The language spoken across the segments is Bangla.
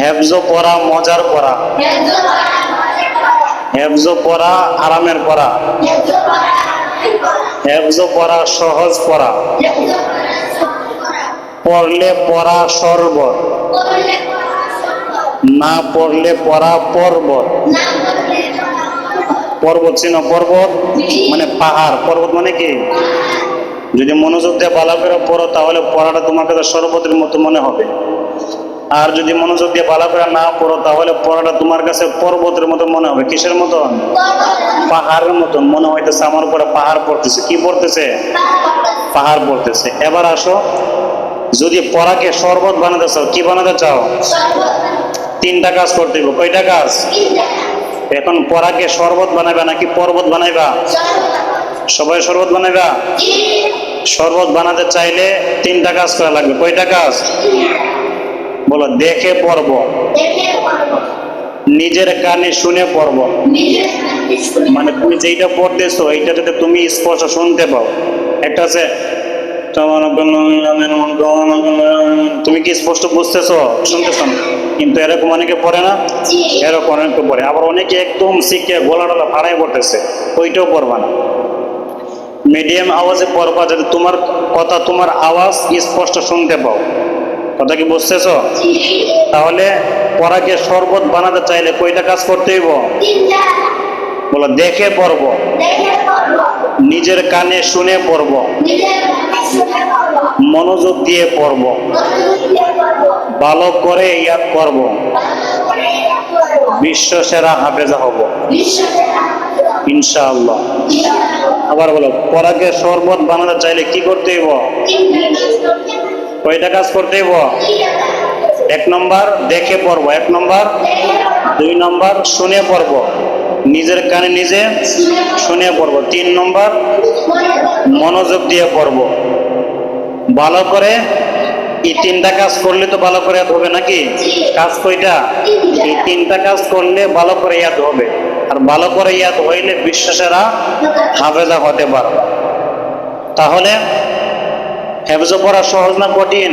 হেফজ পড়া, মজার পড়া। হেফজ পড়া আরামের পড়া। হেফজ পড়া, সহজ পড়া। পড়লে পড়া সর্বত না পড়লে পড়া পর্বত। পর্বত চিন পর্বত? মানে পাহাড়। পর্বত মানে কি? যদি মনোযোগ দিয়ে ভালো করে পড়ো, তাহলে পড়াটা তোমার কাছে সর্বতের মতো মনে হবে। আর যদি মনোযোগ দিয়ে ভালো করে না পড়ো, তাহলে পড়াটা তোমার কাছে পর্বতের মতো মনে হবে। কিসের মতন? পাহাড়ের মতন মনে হইতেছে, আমার উপরে পাহাড় পড়তেছে। কি পড়তেছে? পাহাড় পড়তেছে। এবার আসো, যদি পড়াকে শরবত বানাতে চাও, কি বানাতে চাও? তিনটা কাজ করতে হবে কয়টা কাজ? এখন পড়াকে শরবত বানাবে নাকি পর্বত বানাইবা? সবাই শরবত বানাইবা? শরবত বানাতে চাইলে তিনটা কাজ করা লাগবে। কয়টা কাজ? বলো দেখে পড়ব। নিজের কানে শুনে পড়ব। মানে তুমি যেইটা পড়তেছো এইটা যাতে তুমি স্পষ্ট শুনতে পাও। একটা আছে তুমি কি স্পষ্ট বুঝতেছো? শুনতেছো? কিন্তু এরকম অনেকে পড়ে না? এরকম অনেকে পড়ে। আবার অনেকে একদম শিখে গলা টলা ফাড়াই পড়তেছে। ওইটাও পড়বা না। মিডিয়াম আওয়াজে পড়বা যাতে তোমার কথা তোমার আওয়াজ স্পষ্ট শুনতে পাও। কথা কি বুঝতেছো? তাহলে পড়াকে শরবত বানাতে চাইলে কয়টা কাজ করতে হইব? বলো, দেখে পড়ব। নিজের কানে শুনে পড়ব। মনোযোগ দিয়ে পড়ব। ভালো করে ইয়াদ করব। বিশ্ব সেরা হাফেজা হব। ইনশাআল্লাহ। আবার বলো পড়াকে শরবত বানাতে চাইলে কি করতে হইব? কয়টা কাজ করতে হইব? এক নম্বর, দেখে পড়ব। এক নম্বর, দুই নম্বর, শুনে পড়ব। নিজের কানে নিজে শুনে পড়ব। তিন নম্বর, মনোযোগ দিয়ে পড়ব। ভালো করে এই তিনটা কাজ করলে তো ভালো করে ইয়াদ হবে নাকি? কাজ কয়টা? এই তিনটা কাজ করলে ভালো করে ইয়াদ হবে। আর ভালো করে ইয়াদ হইলে বিশ্বাসেরা হাফেজা হতে পারবে। তাহলে হেফজ পড়া সহজ না কঠিন?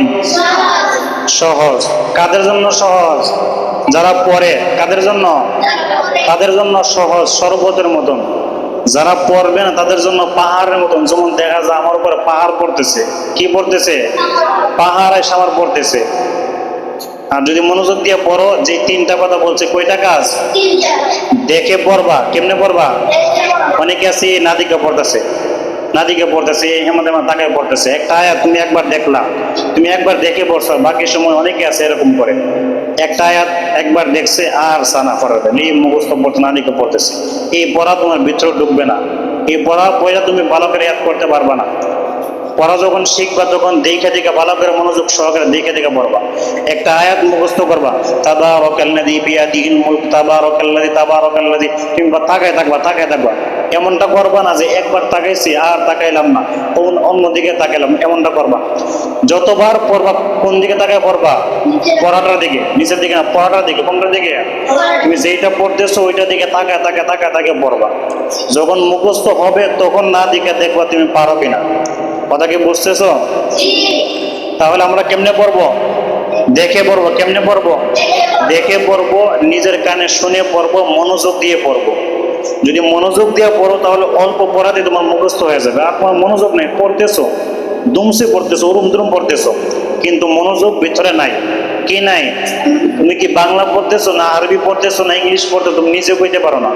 সহজ। কাদের জন্য সহজ? যারা পড়ে কাদের জন্য? তাদের জন্য সহজ শরবতের মতন। যারা পড়বে না তাদের জন্য পাহাড়ের মতন। যেমন দেখা যায় আমার উপরে পাহাড় পড়তেছে। কি পড়তেছে? পাহাড় এসে আমার পড়তেছে। আর যদি মনোযোগ দিয়ে পড়ো যে তিনটা কথা বলছে কয়টা কাজ? দেখে পড়বা। কেমনে পড়বা? অনেকে আছে নাদিকা পড়তেছে। নাদিকে পড়তেছে হেমন্ত হেমন্ত তাকে পড়তেছে। একটা আয়াত তুমি একবার দেখলা। তুমি একবার দেখে পড়ছো, বাকি সময় অনেকে আছে এরকম করে। একটা আয়াত একবার দেখছে, আর সানা পড়াবে এই মুখস্থ পড়তে নাদিকে পড়তেছে। এই পড়া তোমার ভিতরে ঢুকবে না। এই পড়া পড়া তুমি ভালো করে ইয়াদ করতে পারবে না। পড়া যখন শিখবা, তখন দেখে দেখে ভালো করে মনোযোগ সহকারে দেখে দেখে পড়বা। একটা আয়াত মুখস্থ করবা। তাবা রকাল্লাদি বিয়াদিহিন মুলক তাবা রকাল্লাদি তাবা রকাল্লাদি কিংবা তাকায় থাকবা তাকায় থাকবা। এমনটা করবা না যে একবার তাকাইছি আর তাকাইলাম না, অন্য অন্যদিকে তাকাইলাম, এমনটা করবা। যতবার পড়বা, কোন দিকে তাকায় পড়বা? পড়াটার দিকে, নিচের দিকে না, পড়াটার দিকে, কোনটার দিকে? তুমি যেইটা পড়তেছো ওইটার দিকে তাকায় তাকায় তাকায় তাকে পড়বা। যখন মুখস্থ হবে, তখন না দিকে দেখবা তুমি পারো কিনা। কথা কি বুঝতেছো? তাহলে আমরা কেমনে পড়ব? দেখে পড়ব, কেমনে পড়ব? দেখে পড়ব, নিজের কানে শুনে পড়ব, মনোযোগ দিয়ে পড়ব। যদি মনোযোগ দিয়ে পড়ো, তাহলে অল্প পড়াতে তোমার মুখস্থ হয়ে যাবে। আর তোমার মনোযোগ নেই, পড়তেছো, দুমসে পড়তেছো, উরুম দুরুম পড়তেছো, কিন্তু মনোযোগ ভিতরে নাই। কি নাই? তুমি কি বাংলা পড়তেছো না আরবি পড়তেছো না ইংলিশ পড়তে তুমি নিজে কইতে পারো না।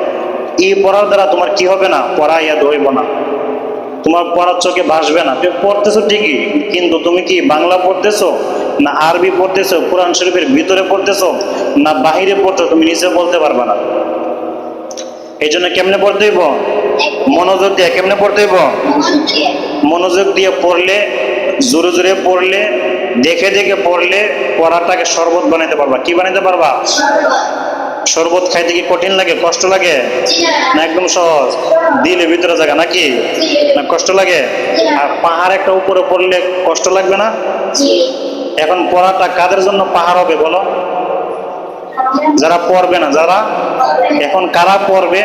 এই পড়ার দ্বারা তোমার কি হবে না? পড়া ইয়াদ হইব না। তোমার পড়ার চোখে ভাসবে না। তুমি পড়তেছো ঠিকই, কিন্তু তুমি কি বাংলা পড়তেছো না আরবি পড়তেছো, কোরআন শরীফের ভিতরে পড়তেছো না বাহিরে পড়তেছো, তুমি নিজে বলতে পারবে না। এই জন্য কেমনে পড়তে হইব? মনোযোগ দিয়ে কেমনে পড়তে হইব? মনোযোগ দিয়ে পড়লে জোরে জোরে পড়লে দেখে দেখে পড়লে পড়াটাকে শরবত বানাইতে পারবা। কি বানাইতে পারবা? শরবত খাইতে কি কঠিন লাগে? কষ্ট লাগে? না একদম সহজ? দিলে ভিতরে জায়গা নাকি? না কষ্ট লাগে? আর পাহাড় একটা উপরে পড়লে কষ্ট লাগবে না? এখন পড়াটা কাদের জন্য পাহাড় হবে বলো? যারা পড়বে না, যারা এখন কারা পড়বে?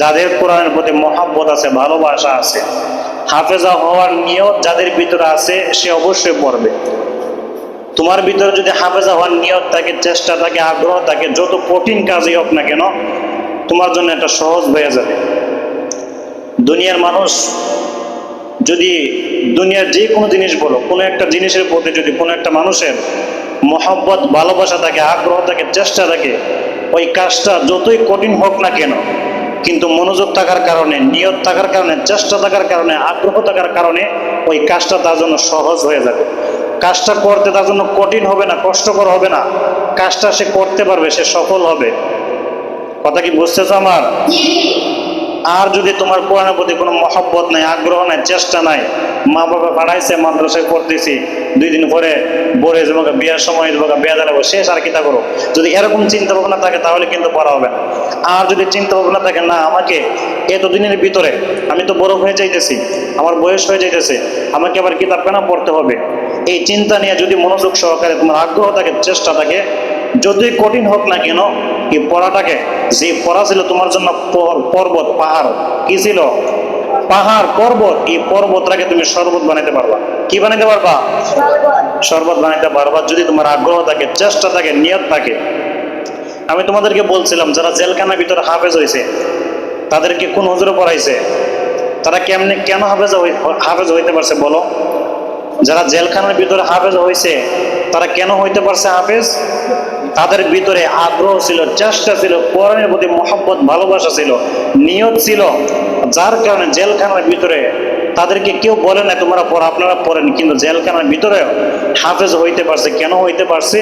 যাদের কোরআনের প্রতি মহাব্বত আছে, ভালোবাসা আছে, হাফেজা হওয়ার নিয়ত যাদের ভিতরে আছে, সে অবশ্যই পড়বে। তোমার ভিতরে যদি হাফেজা হওয়ার নিয়ত থাকে, চেষ্টা থাকে, আগ্রহ থাকে, যত কঠিন কাজই হোক না কেন, তোমার জন্য এটা সহজ হয়ে যাবে। দুনিয়ার মানুষ যদি দুনিয়ার যে কোনো জিনিস বলো, কোনো একটা জিনিসের প্রতি যদি কোনো একটা মানুষের মহব্বত, ভালোবাসা থাকে, আগ্রহ থাকে, চেষ্টা থাকে, ওই কাজটা যতই কঠিন হোক না কেন, কিন্তু মনোযোগ থাকার কারণে, নিয়ত থাকার কারণে, চেষ্টা থাকার কারণে, আগ্রহ থাকার কারণে ওই কাজটা তার জন্য সহজ হয়ে যাবে। কাজটা করতে তার জন্য কঠিন হবে না, কষ্টকর হবে না। কাজটা সে করতে পারবে, সে সফল হবে। কথা কি বুঝতেছো আমার? আর যদি তোমার কোরআনের প্রতি কোনো মহব্বত নাই, আগ্রহ নাই, চেষ্টা নাই মা বাবা পাঠাইছে, মাদ্রাসায় পড়তেছি, দুই দিন পরে বলে তোমাকে বিয়ার সময় তোমাকে বিয়া দাঁড়াবো শেষ আর কিতা করো যদি এরকম চিন্তা ভাবনা থাকে, তাহলে কিন্তু পড়া হবে না। আর যদি চিন্তা ভাবনা থাকে, না, আমাকে এতদিনের ভিতরে আমি তো বড় হয়ে যাইতেছি, আমার বয়স হয়ে যাইতেছে, আমাকে আবার কিতাব কেনা পড়তে হবে? এই চিন্তা নিয়ে যদি মনোযোগ সহকারে তোমার আগ্রহ থাকে, চেষ্টা থাকে যতই কঠিন হোক না কেন এই পড়াটাকে যে পড়া ছিল তোমার জন্য পর- পর্বত পাহাড় কি ছিল? পাহাড় পর্বত এই পর্বতটাকে তুমি শরবত বানাইতে পারবা। কি বানাইতে পারবা? শরবত। বানাইতে পারবা যদি তোমার আগ্রহ থাকে চেষ্টা থাকে নিয়ত থাকে। আমি তোমাদেরকে বলছিলাম যারা জেলখানার ভিতরে হাফেজ হয়েছে তাদেরকে কোন হুজুরে পড়াইছে? তারা কেমনে কেন হাফেজ হাফেজ হইতে পারছে বলো? যারা জেলখানার ভিতরে হাফেজ হয়েছে তারা কেন হইতে পারছে হাফেজ? তাদের ভিতরে আগ্রহ ছিল, চেষ্টা ছিল কোরআনের প্রতি মহব্বত, ভালোবাসা ছিল, নিয়ত ছিল। যার কারণে জেলখানার ভিতরে তাদেরকে কেউ বলে না, তোমরা পড়া, আপনারা পড়েন। কিন্তু জেলখানার ভিতরে হাফেজ হইতে পারছে, কেন হইতে পারছে?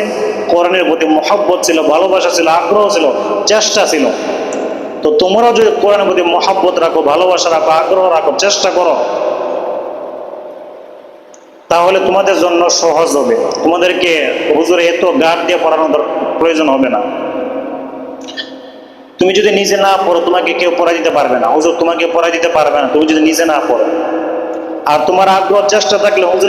কোরআনের প্রতি মহব্বত ছিল, ভালোবাসা ছিল, আগ্রহ ছিল, চেষ্টা ছিল। তো তোমরাও যদি কোরআনের প্রতি মহব্বত রাখো, ভালোবাসা রাখো, আগ্রহ রাখো, চেষ্টা করো। তাহলে তোমাদের জন্য সহজ হবে। তোমাদেরকে হুজুরে এত গার্ড দিয়ে পড়ানোর প্রয়োজন হবে না। তুমি যদি নিজে না পড়ো, তোমাকে কেউ পড়া দিতে পারবে না। হুজুর, তোমাকে পড়া দিতে পারবে না। তুমি যদি নিজে না পড়ো। আর তোমার আগ্রহ চেষ্টা থাকলে হুজুর